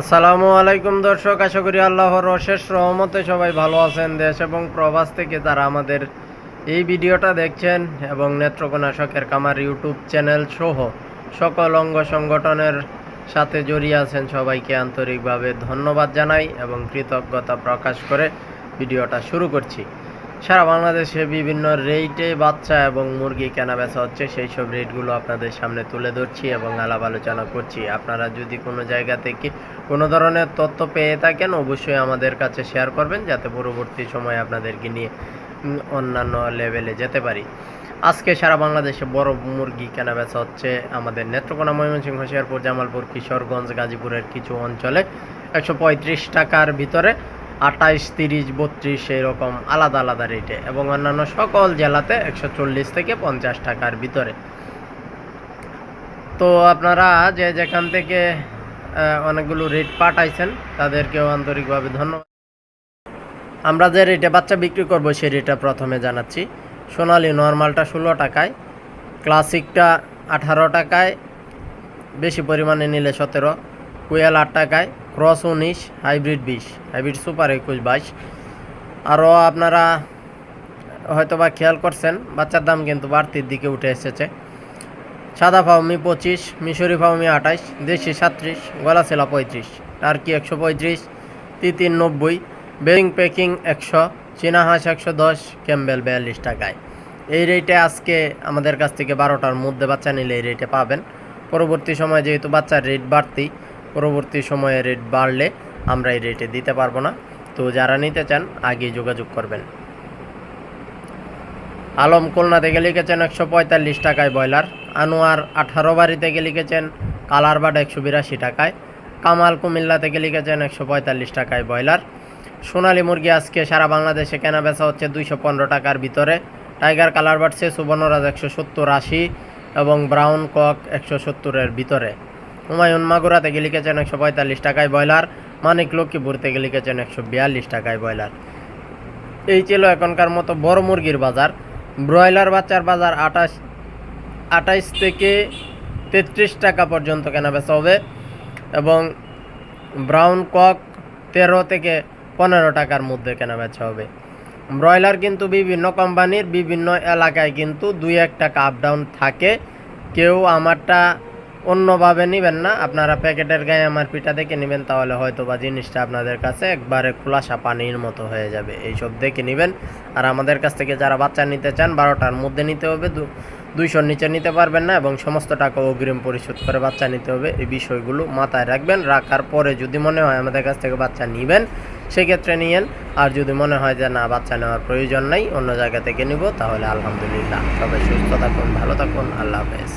আসসালামু আলাইকুম দর্শক, আশা করি আল্লাহর অশেষ রহমতে সবাই ভালো আছেন। দেশ এবং প্রবাস থেকে তারা আমাদের এই ভিডিওটা দেখছেন এবং নেত্রকোনা শখের কামার ইউটিউব চ্যানেল সহ সকল অঙ্গ সংগঠনের সাথে জড়িয়ে আছেন, সবাইকে আন্তরিকভাবে ধন্যবাদ জানাই এবং কৃতজ্ঞতা প্রকাশ করে ভিডিওটা শুরু করছি। সারা বাংলাদেশে বিভিন্ন রেটে বাচ্চা এবং মুরগি কেনা বেচা হচ্ছে, সেই সব রেটগুলো আপনাদের সামনে তুলে ধরছি এবং আলাপ আলোচনা করছি। আপনারা যদি কোনো জায়গা থেকে কোনো ধরনের তথ্য পেয়ে থাকেন, অবশ্যই আমাদের কাছে শেয়ার করবেন, যাতে পরবর্তী সময়ে আপনাদেরকে নিয়ে অন্যান্য লেভেলে যেতে পারি। আজকে সারা বাংলাদেশে বড় মুরগি কেনা বেচা হচ্ছে আমাদের নেত্রকোনা ময়মনসিংহ, শেরপুর, জামালপুর, কিশোরগঞ্জ, গাজীপুরের কিছু অঞ্চলে। একশো পঁয়ত্রিশ টাকার ভিতরে আঠাইশ, তিরিশ, বত্রিশ এরকম আলাদা আলাদা রেটে এবং অন্যান্য সকল জেলাতে একশো চল্লিশ থেকে পঞ্চাশ টাকার ভিতরে। তো আপনারা যে যেখান থেকে অনেকগুলো রেট পাঠাইছেন, তাদেরকেও আন্তরিকভাবে ধন্যবাদ। আমরা যে রেটে বাচ্চা বিক্রি করব, সেই রেটটা প্রথমে জানাচ্ছি। সোনালি নর্মালটা ষোলো টাকায়, ক্লাসিকটা আঠারো টাকায়, বেশি পরিমাণে নিলে সতেরো, কুয়েল আট টাকায় ক্রস উনিশ, হাইব্রিড বিশ, হাইব্রিড সুপার একুশ বাইশ। আরও আপনারা হয়তোবা খেয়াল করছেন, বাচ্চার দাম কিন্তু বাড়তির দিকে উঠে এসেছে। সাদা ফাউমি পঁচিশ, মিশরি ফাউমি আঠাইশ দেশি সাত্রিশ গলাছেলা পঁয়ত্রিশ, টার্কি একশো পঁয়ত্রিশ তিতিন নব্বই, বেরিং প্যাকিং একশো, চীনা হাঁস একশো দশ, ক্যাম্বেল বিয়াল্লিশ টাকায়। এই রেটে আজকে আমাদের কাছ থেকে বারোটার মধ্যে বাচ্চা নিলে এই রেটে পাবেন। পরবর্তী সময়ে যেহেতু বাচ্চার রেট বাড়তি পরবর্তী সময়ে রেট বাড়লে আমরা এই রেটে দিতে পারব না। তো যারা নিতে চান, আগে যোগাযোগ করবেন। আলম খুলনা থেকে লিখেছেন, একশো পঁয়তাল্লিশ টাকায় ব্রয়লার। আনোয়ার আঠারো বাড়ি থেকে লিখেছেন কালারবাড একশো বিরাশি টাকায়। কামাল কুমিল্লা থেকে লিখেছেন, একশো পঁয়তাল্লিশ টাকায় ব্রয়লার। সোনালী মুরগি আজকে সারা বাংলাদেশে কেনা বেচা হচ্ছে দুইশো পনেরো টাকার ভিতরে। টাইগার কালারবাড সে সুবর্ণরাজ একশো সত্তর আশি এবং ব্রাউন কক একশো সত্তরের ভিতরে। হুমায়ুন মাগুরা থেকে লিখেছেন একশো পঁয়তাল্লিশ টাকায় ব্রয়লার। মানিক লক্ষ্মীপুর থেকে লিখেছেন একশো বিয়াল্লিশ টাকায় ব্রয়লার। এই ছিল এখনকার মতো বড় মুরগির বাজার। ব্রয়লার বাচ্চার বাজার আঠাশ আঠাইশ থেকে তেত্রিশ টাকা পর্যন্ত কেনা বেচা হবে এবং ব্রাউন কক তেরো থেকে পনেরো টাকার মধ্যে কেনা বেচা হবে। ব্রয়লার কিন্তু বিভিন্ন কোম্পানির বিভিন্ন এলাকায় কিন্তু দুই এক টাকা আপ ডাউন থাকে। কেউ আমারটা অন্যভাবে নেবেন না। আপনারা প্যাকেটের গায়ে আমার পিঠা দেখে নেবেন, তাহলে হয়তো বা জিনিসটা আপনাদের কাছে একবারে খোলাসা পানির মতো হয়ে যাবে। এইসব দেখে নেবেন। আর আমাদের কাছ থেকে যারা বাচ্চা নিতে চান, বারোটার মধ্যে নিতে হবে দুইশোর নিচে নিতে পারবেন না এবং সমস্ত টাকা অগ্রিম পরিশোধ করে বাচ্চা নিতে হবে। এই বিষয়গুলো মাথায় রাখবেন, রাখার পরে যদি মনে হয় আমাদের কাছ থেকে বাচ্চা নেবেন, সেক্ষেত্রে নিয়েন। আর যদি মনে হয় যে না, বাচ্চা নেওয়ার প্রয়োজন নাই, অন্য জায়গা থেকে নিব, তাহলে আলহামদুলিল্লাহ। সবাই সুস্থ থাকুন, ভালো থাকুন, আল্লাহ হাফেজ।